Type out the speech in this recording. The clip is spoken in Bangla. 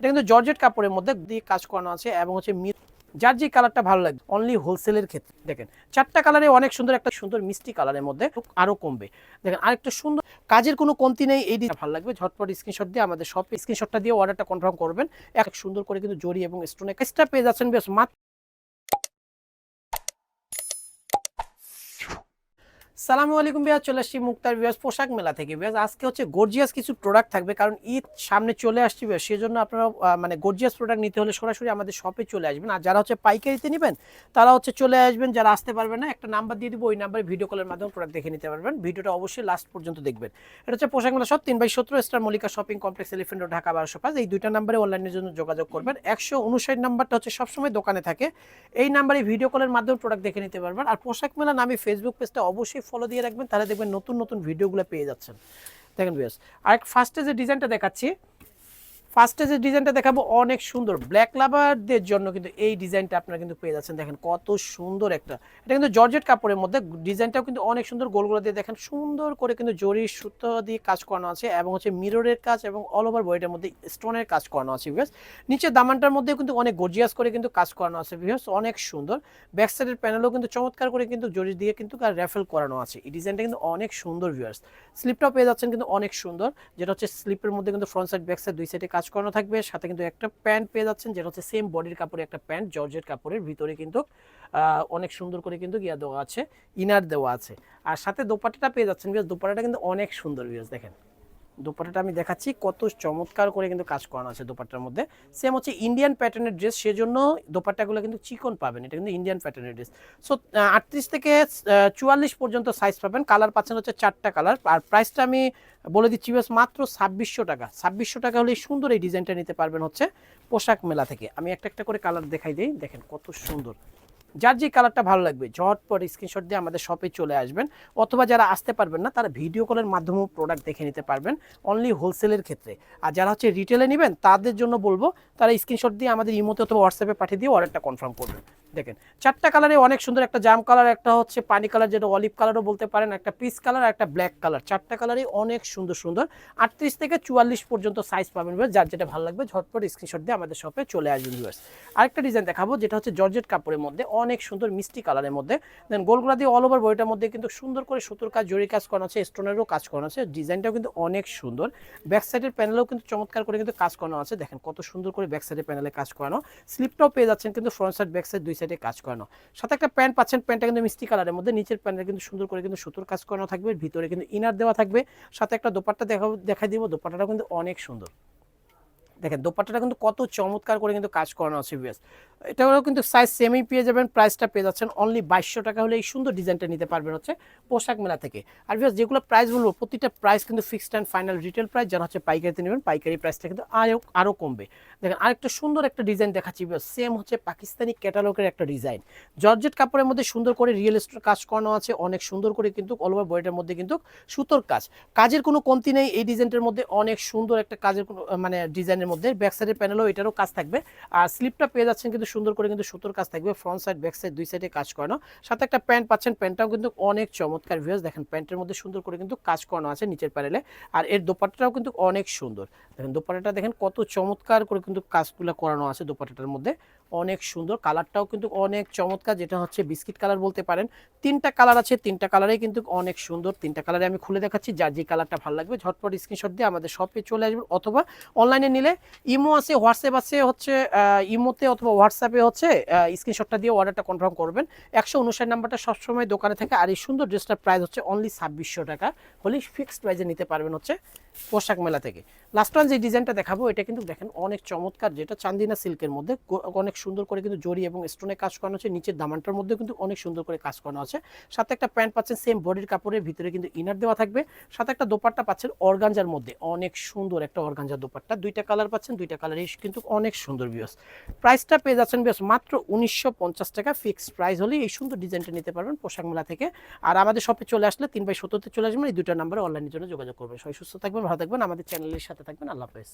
এটা কিন্তু জর্জেট কাপড়ের মধ্যে দিয়ে কাজ করানো আছে এবং হচ্ছে যার যে কালারটা ভালো লাগবে অনলি হোলসেলের ক্ষেত্রে। দেখেন, চারটা কালারে অনেক সুন্দর একটা সুন্দর মিষ্টি কালারের মধ্যে আরও কমবে। দেখেন, আরেকটা সুন্দর কাজের কোনো কমতি নেই, এই ডিজাইন ভালো লাগবে। ঝটপট স্ক্রিনশট দিয়ে আমাদের সব স্ক্রিনশটটা দিয়ে অর্ডারটা কনফার্ম করবেন। এক সুন্দর করে কিন্তু জরি এবং স্টোনে এক্সট্রা পেয়ে যাচ্ছেন বেশ মাত্র সালামু আলাইকুম বিয়াজ চলে আসছি মুক্তার বিয়াজ পোশাক মেলা থেকে। বিয়াজ আজকে হচ্ছে গর্জিয়াস কিছু প্রোডাক্ট থাকবে, কারণ ঈদ সামনে চলে আসছে বিয়াজ সেজন্য আপনারা মানে গর্জিয়াস প্রোডাক্ট নিতে হলে সরাসরি আমাদের শপে চলে আসবেন। আর যারা হচ্ছে পাইকারিতে নেবেন, তারা হচ্ছে চলে আসবেন, যারা আসতে পারবেন না, একটা নাম্বার দিয়ে দিব, ওই নাম্বারে ভিডিও কলের মাধ্যমে প্রোডাক্ট দেখে নিতে পারবেন। ভিডিওটা অবশ্যই লাস্ট পর্যন্ত দেখবেন। এটা হচ্ছে পোশাক মেলা সব তিন বাই সতেরো star Mallika shopping complex elephant Dhaka বারোশো পাঁচ। এই দুইটা নাম্বারে অনলাইনের জন্য যোগাযোগ করবেন। একশো উনষাট নাম্বারটা হচ্ছে সবসময় দোকানে থাকে। এই নাম্বারে ভিডিও কলের মাধ্যমে প্রোডাক্ট দেখে নিতে পারবেন। আর পোশাক মেলা নামে ফেসবুক পেজটা অবশ্যই ফলো দিয়ে রাখবেন, তাহলে দেখবেন নতুন নতুন ভিডিওগুলো পেয়ে যাচ্ছেন। দেখেন বিয়াস আর ফার্স্টে যে ডিজাইনটা দেখাচ্ছি ফার্স্টে যে ডিজাইনটা দেখাবো, অনেক সুন্দর। ব্ল্যাক লাভারদের জন্য কিন্তু এই ডিজাইনটা আপনারা কিন্তু পেয়ে যাচ্ছেন। দেখেন কত সুন্দর একটা। এটা কিন্তু জর্জেট কাপড়ের মধ্যে ডিজাইনটাও কিন্তু অনেক সুন্দর। গোলগুলো দিয়ে দেখেন সুন্দর করে কিন্তু জরি সুতো দিয়ে কাজ করানো আছে এবং হচ্ছে মিররের কাজ এবং অল ওভার বডিটার মধ্যে স্টোনের কাজ করানো আছে বিকজ নিচে দামানটার মধ্যে কিন্তু অনেক গর্জিয়াস করে কিন্তু কাজ করানো আছে বিকজ অনেক সুন্দর। ব্যাক সাইডের প্যানেলও কিন্তু চমৎকার করে কিন্তু জরি দিয়ে কিন্তু র্যাফেল করানো আছে। এই ডিজাইনটা কিন্তু অনেক সুন্দর ভিউয়ার্স স্লিপটাও পেয়ে যাচ্ছেন কিন্তু অনেক সুন্দর। যেটা হচ্ছে স্লিপের মধ্যে কিন্তু ফ্রন্ট সাইড ব্যাক সাইড দুই সাইডে করানো থাকবে। সাথে কিন্তু একটা প্যান্ট পেয়ে যাচ্ছেন, যেটা হচ্ছে সেম বডির কাপড়ে একটা প্যান্ট, জর্জের কাপড়ের। ভিতরে কিন্তু অনেক সুন্দর করে কিন্তু গিয়া দেওয়া আছে ইনার দেওয়া আছে। আর সাথে দোপাটাটা পেয়ে যাচ্ছেন বিকজ দোপাটাটা কিন্তু অনেক সুন্দর বিকজ দেখেন। দোপাট্টাটা আমি দেখাচ্ছি, কত চমৎকার করে কিন্তু কাজ করানো আছে দোপাট্টার মধ্যে। সেম হচ্ছে ইন্ডিয়ান প্যাটার্নের ড্রেস সেজন্য দোপাট্টাগুলো কিন্তু চিকন পাবেন, এটা কিন্তু ইন্ডিয়ান প্যাটার্নের ড্রেস সো আটত্রিশ থেকে চুয়াল্লিশ পর্যন্ত সাইজ পাবেন কালার পাচ্ছেন হচ্ছে চারটা কালার আর প্রাইসটা আমি বলে দিচ্ছি বেশ মাত্র ছাব্বিশশো টাকা। ছাব্বিশশো টাকা হলে সুন্দর এই ডিজাইনটা নিতে পারবেন হচ্ছে পোশাক মেলা থেকে। আমি একটা একটা করে কালার দেখাই দিই, দেখেন কত সুন্দর। যার যে কালারটা ভালো লাগবে, ঝটপট স্ক্রিনশট দিয়ে আমাদের শপে চলে আসবেন। অথবা যারা আসতে পারবেন না, তারা ভিডিও কলের মাধ্যমেও প্রোডাক্ট দেখে নিতে পারবেন অনলি হোলসেলের ক্ষেত্রে। আর যারা হচ্ছে রিটেলে নেবেন, তাদের জন্য বলব, তারা স্ক্রিনশট দিয়ে আমাদের ইমোতে অথবা হোয়াটসঅ্যাপে পাঠিয়ে দিয়ে অর্ডারটা কনফার্ম করবেন। দেখেন, চারটা কালারে অনেক সুন্দর একটা জাম কালার একটা হচ্ছে পানি কালার যেটা অলিভ কালারও বলতে পারেন, একটা পিস কালার একটা ব্ল্যাক কালার চারটা কালারই অনেক সুন্দর সুন্দর। আটত্রিশ থেকে চুয়াল্লিশ পর্যন্ত সাইজ পাবেন যার যেটা ভালো লাগবে, ঝটপট স্ক্রিনশট দিয়ে আমাদের শপে চলে আসবেন ভিউয়ার্স আরেকটা ডিজাইন দেখাবো, যেটা হচ্ছে জর্জেট কাপড়ের মধ্যে, অনেক সুন্দর মিষ্টি কালারের মধ্যে। দেন গোলগুলা দিয়ে অল ওভার বইটার মধ্যে কিন্তু সুন্দর করে সুতোর কাজ জরি কাজ করানো আছে স্টোনেরও কাজ করানো আছে। ডিজাইনটাও কিন্তু অনেক সুন্দর। ব্যাক সাইডের প্যানেলেও কিন্তু চমৎকার করে কিন্তু কাজ করানো আছে। দেখেন কত সুন্দর করে ব্যাক সাইডের প্যানেলে কাজ করানো। স্লিপটাও পেয়ে যাচ্ছেন কিন্তু ফ্রন্ট সাইড ব্যাক সাইড দুই সাইডে কাজ করানো। সাথে একটা প্যান্ট পাচ্ছেন, প্যান্টটা কিন্তু মিষ্টি কালারের মধ্যে, নিচের প্যান্টটা কিন্তু সুন্দর করে কিন্তু সুতোর কাজ করানো থাকবে, ভিতরে কিন্তু ইনার দেওয়া থাকবে। সাথে একটা দোপাট্টা দেখা, দেখাই দিব দোপাট্টাটা কিন্তু অনেক সুন্দর। দেখেন, দোপাট্টাটা কিন্তু কত চমৎকার করে কিন্তু কাজ করানো আছে বিএস এটাও কিন্তু সাইজ সেমই পেয়ে যাবেন প্রাইসটা পেয়ে যাচ্ছেন অনলি বাইশশো টাকা হলে এই সুন্দর ডিজাইনটা নিতে পারবেন হচ্ছে পোশাক মেলা থেকে। আর বিএস যেগুলো প্রাইস বলব, প্রতিটা প্রাইস কিন্তু fixed and final retail price যারা হচ্ছে পাইকারিতে নেবেন, পাইকারি প্রাইসটা কিন্তু আরও আরও কমবে। দেখেন আরেকটা সুন্দর একটা ডিজাইন দেখাচ্ছি সেম হচ্ছে পাকিস্তানি ক্যাটালগের একটা ডিজাইন জর্জেট কাপড়ের মধ্যে সুন্দর করে রিয়েল এস্টেট কাজ করানো আছে, অনেক সুন্দর করে কিন্তু অল ওভার বডিটার মধ্যে কিন্তু সুতোর কাজ। কাজের কোনো কমতি নেই, এই ডিজাইনটার মধ্যে অনেক সুন্দর একটা কাজের কোনো মানে ডিজাইনের মধ্যে ব্যাক সাইডের প্যানেলও এটারও কাজ থাকবে। আর স্লিপটা পেয়ে যাচ্ছেন কিন্তু সুন্দর করে কিন্তু সুতোর কাজ থাকবে ফ্রন্ট সাইড ব্যাক সাইড দুই সাইডে কাজ করানো। সাথে একটা প্যান্ট পাচ্ছেন প্যান্টটাও কিন্তু অনেক চমৎকার ভিউজ দেখেন প্যান্টের মধ্যে সুন্দর করে কিন্তু কাজ করানো আছে নিচের প্যানেলে আর এর দোপাটাটাও কিন্তু অনেক সুন্দর। দেখেন দোপাটাটা দেখেন কত চমৎকার করে কিন্তু কাজগুলো করানো আছে দোপাটাটার মধ্যে। অনেক সুন্দর। কালারটাও কিন্তু অনেক চমৎকার, যেটা হচ্ছে বিস্কিট কালার বলতে পারেন। তিনটা কালার আছে, তিনটা কালারেই কিন্তু অনেক সুন্দর। তিনটা কালারে আমি খুলে দেখাচ্ছি, যার যে কালারটা ভালো লাগবে, ঝটপট স্ক্রিনশট দিয়ে আমাদের শপে চলে আসবেন। অথবা অনলাইনে নিলে ইমো আছে, হোয়াটসঅ্যাপ আছে, হচ্ছে ইমোতে অথবা হোয়াটসঅ্যাপে হচ্ছে স্ক্রিনশটটা দিয়ে অর্ডারটা কনফার্ম করবেন। একশো উনষাট নাম্বারটা সবসময় দোকানে থাকে আর এই সুন্দর ড্রেসটার প্রাইস হচ্ছে অনলি ছাব্বিশশো টাকা। হলে ফিক্সড প্রাইসে নিতে পারবেন হচ্ছে পোশাক মেলা থেকে। লাস্ট ওয়ান যে ডিজাইনটা দেখাবো, এটা কিন্তু দেখেন অনেক চমৎকার, যেটা চান্দিনা সিল্কের মধ্যে অনেক সুন্দর করে কিন্তু জরি এবং স্টোনে কাজ করানো আছে। নিচের দামানটার মধ্যে কিন্তু অনেক সুন্দর করে কাজ করানো আছে। সাথে একটা প্যান্ট পাচ্ছেন সেম বডির কাপড়ের ভিতরে কিন্তু ইনার দেওয়া থাকবে। সাথে একটা দোপাট্টা পাচ্ছেন অর্গানজার মধ্যে। অনেক সুন্দর একটা অর্গানজার দোপাট্টা। দুইটা কালার পাচ্ছেন, দুইটা কালারই কিন্তু অনেক সুন্দর বিয়স প্রাইসটা পেয়ে যাচ্ছেন বেশ মাত্র উনিশশো পঞ্চাশ টাকা। ফিক্সড প্রাইস হলে এই সুন্দর ডিজাইনটা নিতে পারবেন পোশাক মেলা থেকে। আর আমাদের শপে চলে আসলে তিন বাই সত্তরতে চলে আসবেন। এই দুটো নাম্বারে অনলাইনের জন্য যোগাযোগ করবেন। সবাই সুস্থ থাকবেন, ভালো থাকবেন। আমাদের চ্যানেলের সাথে থাকবেন। আল্লাহ হাফেজ।